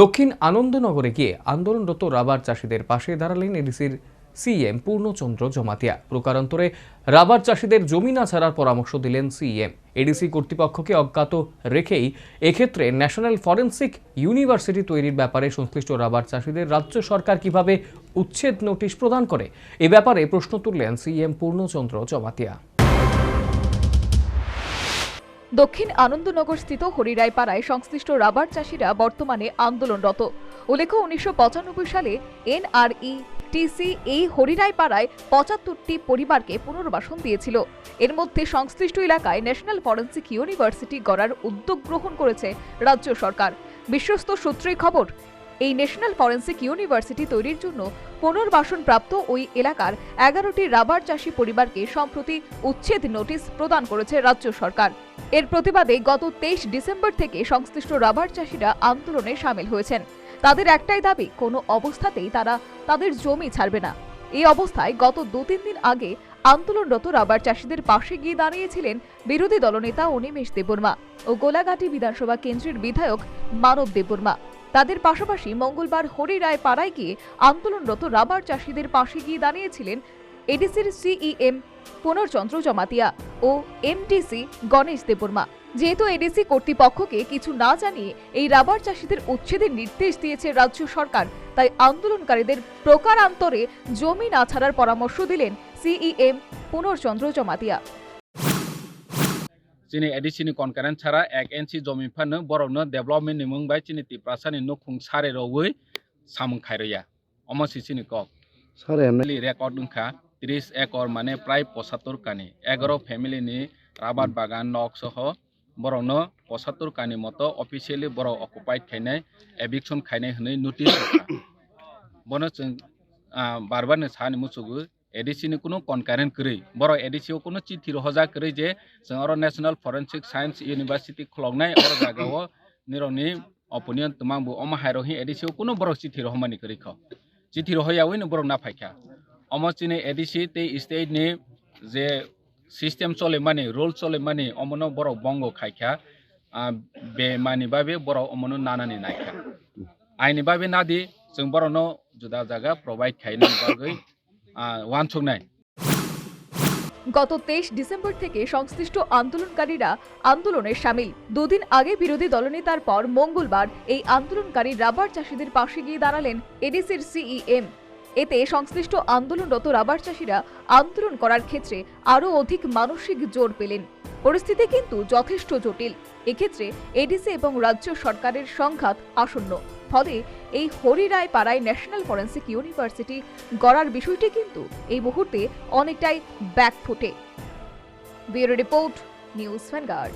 দক্ষিণ আনন্দনগরে গিয়ে আন্দোলনরত রাবার চাষিদের পাশে দাঁড়ালেন এডিসির সিএম পূর্ণচন্দ্র জমাতিয়া। প্রকারান্তরে রাবার চাষিদের জমি না ছাড়ার পরামর্শ দিলেন সিএম। এডিসি কর্তৃপক্ষকে অজ্ঞাত রেখেই এক্ষেত্রে ন্যাশনাল ফরেন্সিক ইউনিভার্সিটি তৈরির ব্যাপারে সংশ্লিষ্ট রাবার চাষিদের রাজ্য সরকার কীভাবে উচ্ছেদ নোটিশ প্রদান করে, এ ব্যাপারে প্রশ্ন তুললেন সিএম পূর্ণচন্দ্র জমাতিয়া। দক্ষিণ আনন্দনগর স্থিত হরিরায়পাড়ায় সংশ্লিষ্ট রাবার চাষিরা বর্তমানে আন্দোলনরত। উল্লেখ উনিশশো পঁচানব্বই সালে এনআরই টিসি এই হরিরায়পাড়ায় পঁচাত্তরটি পরিবারকে পুনর্বাসন দিয়েছিল। এর মধ্যে সংশ্লিষ্ট এলাকায় ন্যাশনাল ফরেন্সিক ইউনিভার্সিটি গড়ার উদ্যোগ গ্রহণ করেছে রাজ্য সরকার। বিশ্বস্ত সূত্রে খবর এই ন্যাশনাল ফরেন্সিক ইউনিভার্সিটি তৈরির জন্য পুনর্বাসনপ্রাপ্ত ওই এলাকার এগারোটি রাবার চাষি পরিবারকে সম্প্রতি উচ্ছেদ নোটিশ প্রদান করেছে রাজ্য সরকার। এর প্রতিবাদে গত তেইশ ডিসেম্বর থেকে সংশ্লিষ্ট রাবার চাষিরা আন্দোলনে সামিল হয়েছেন। তাদের একটাই দাবি, কোনো অবস্থাতেই তারা তাদের জমি ছাড়বে না। এই অবস্থায় গত দু তিন দিন আগে আন্দোলনরত রাবার চাষিদের পাশে গিয়ে দাঁড়িয়েছিলেন বিরোধী দলনেতা অনিমেষ দেববর্মা ও গোলাঘাটি বিধানসভা কেন্দ্রের বিধায়ক মানব দেববর্মা। তাদের পাশাপাশি মঙ্গলবার হরিরায় পাড়ায় গিয়ে আন্দোলনরত রাবার চাষিদের পাশে গিয়ে দাঁড়িয়েছিলেন এডিসির সিইএম পুনর্চন্দ্র জমাতিয়া ও এমডিসি গণেশ দেববর্মা। যেহেতু এডিসি কর্তৃপক্ষকে কিছু না জানিয়ে এই রাবার চাষিদের উচ্ছেদের নির্দেশ দিয়েছে রাজ্য সরকার, তাই আন্দোলনকারীদের প্রকারান্তরে জমি না ছাড়ার পরামর্শ দিলেন CEM Purnachandra Jamatia. chini adisini concurrent chara ek enchi jomi phano borokno development ni mungbai chini tiprasani nukhung sare rowoi samung khairaya অমসি চিনি কক স্যার এমনি রেকর্ড সংখ্যা ত্রিশ একর মানে প্রায় পঁচাত্তর কানি এগারো ফ্যামিলি নি রাবার বাগান নক সহ বরং পঁচাত্তর কানি মতো অফিসিয়ালি বড় অকুপাইড খাইনাই এভিকশন খাইনাই হই নোটিস বনো বারবার সানি মুসুগু এডিসিনি কোনো কনকারেন্ট করি বড় এডিসিও কোনো চিঠি রহজা করি যে जों আরো ন্যাশনাল ফরেনসিক সায়েন্স ইউনিভার্সিটি খলংনাই আরো জায়গাও নিরনি অপিনিয়ন তোমাংবো অমা হাইরহি এডিসিও কোনো বড় চিঠি রহমানি করি খ চিঠি রহয়াওই নো বড় না ফাইখা অমো চিনি এডিসি তে স্টেট নি যে সিস্টেম চলে মানে রুল চলে মানে অমনো বড় বঙ্গ খাইখা বে মানি বাবে বড় অমনো নানানি নাইখা আইনি বাবে নাদি जों बरनो जुदा জায়গা প্রোভাইড খাইনি বাগৈ গত তেইশ ডিসেম্বর থেকে সংশ্লিষ্ট আন্দোলনকারীরা আন্দোলনে সামিল। দুদিন আগে বিরোধী দলনেতার পর মঙ্গলবার এই আন্দোলনকারী রাবার চাষিদের পাশে গিয়ে দাঁড়ালেন এডিসির সিইএম। এতে সংশ্লিষ্ট আন্দোলনরত রাবার চাষিরা আন্দোলন করার ক্ষেত্রে আরও অধিক মানসিক জোর পেলেন। পরিস্থিতি কিন্তু যথেষ্ট জটিল। এক্ষেত্রে এডিসি এবং রাজ্য সরকারের সংঘাত আসন্ন। ফলে এই হরিরায় পাড়ায় ন্যাশনাল ফরেন্সিক ইউনিভার্সিটি গড়ার বিষয়টি কিন্তু এই মুহূর্তে অনেকটাই ব্যাকফুটে ব্যুরো রিপোর্ট, নিউজ ভ্যানগার্ড